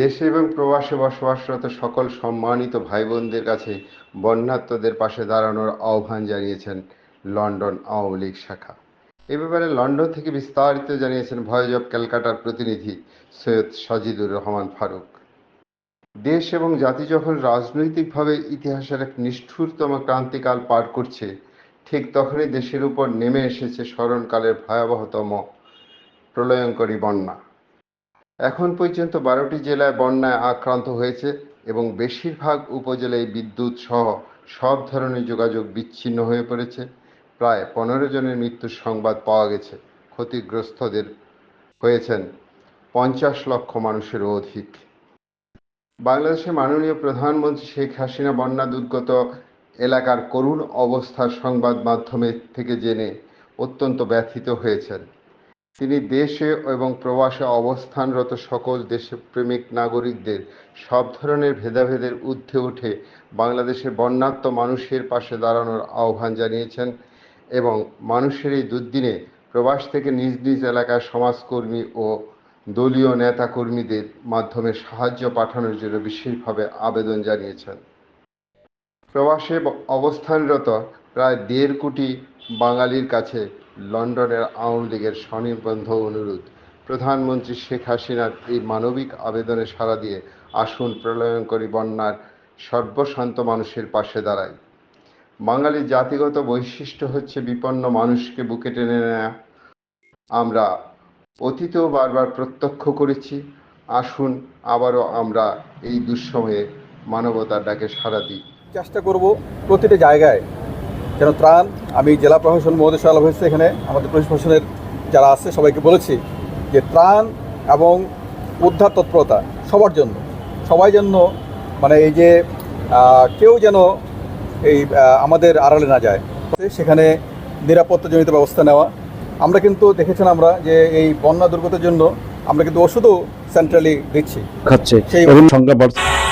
দেশে এবং প্রবাসে বসবাসরত সকল সম্মানিত ভাই বোনদের কাছে বন্যাত্মদের পাশে দাঁড়ানোর আহ্বান জানিয়েছেন লন্ডন আওয়ামী লীগ শাখা। এ ব্যাপারে লন্ডন থেকে বিস্তারিত জানিয়েছেন ভয়েস অব ক্যালকাটার প্রতিনিধি সৈয়দ সাজিদুর রহমান ফারুক। দেশ এবং জাতি যখন রাজনৈতিকভাবে ইতিহাসের এক নিষ্ঠুরতম ক্রান্তিকাল পার করছে, ঠিক তখনই দেশের উপর নেমে এসেছে স্মরণকালের ভয়াবহতম প্রলয়ঙ্করী বন্যা। এখন পর্যন্ত বারোটি জেলায় বন্যায় আক্রান্ত হয়েছে এবং বেশিরভাগ উপজেলায় বিদ্যুৎ সহ সব ধরনের যোগাযোগ বিচ্ছিন্ন হয়ে পড়েছে। প্রায় পনেরো জনের মৃত্যুর সংবাদ পাওয়া গেছে, ক্ষতিগ্রস্তদের হয়েছেন পঞ্চাশ লক্ষ মানুষেরও অধিক। বাংলাদেশের মাননীয় প্রধানমন্ত্রী শেখ হাসিনা বন্যা দুর্গত এলাকার করুণ অবস্থার সংবাদ মাধ্যমে থেকে জেনে অত্যন্ত ব্যথিত হয়েছেন। তিনি দেশে এবং প্রবাসে অবস্থানরত সকল দেশপ্রেমিক নাগরিকদের সব ধরনের ভেদাভেদের ঊর্ধ্বে উঠে বাংলাদেশের বন্যাত্ম মানুষের পাশে দাঁড়ানোর আহ্বান জানিয়েছেন এবং মানুষের এই দুর্দিনে প্রবাস থেকে নিজ নিজ এলাকার সমাজকর্মী ও দলীয় নেতাকর্মীদের মাধ্যমে সাহায্য পাঠানোর জন্য বিশেষভাবে আবেদন জানিয়েছেন। প্রবাসে অবস্থানরত প্রায় দেড় কোটি বাঙালির কাছে লন্ডনের আওয়ামী লীগের স্বনির্বন্ধ অনুরোধ। প্রধানমন্ত্রী শেখ হাসিনার এই মানবিক আবেদনে সাড়া দিয়ে আসুন প্রলয়ঙ্করী বন্যার সর্বশান্ত মানুষের পাশে দাঁড়াই বাঙালির জাতিগত বৈশিষ্ট্য হচ্ছে বিপন্ন মানুষকে বুকে টেনে নেয়া। আমরা অতীতেও বারবার প্রত্যক্ষ করেছি, আসুন আবারও আমরা এই দুঃসময়ে মানবতার ডাকে সাড়া দিই। চেষ্টা করব প্রতিটা জায়গায় যেন ত্রাণ? আমি জেলা প্রশাসন মহোদয় আলাপ হয়েছে এখানে আমাদের প্রশাসনের যারা আছে সবাইকে বলেছি যে ত্রাণ এবং উদ্ধার তৎপরতা সবার জন্য। সবাই জন্য মানে এই যে কেউ যেন এই আমাদের আড়ালে না যায়। সেখানে নিরাপত্তাজনিত ব্যবস্থা নেওয়া। আমরা কিন্তু দেখেছেন আমরা যে এই বন্যা দুর্গতের জন্য আমরা কিন্তু ওষুধও সেন্ট্রালি দিচ্ছি। খাচ্ছে। সেই- সংখ্যা বাড়ছে।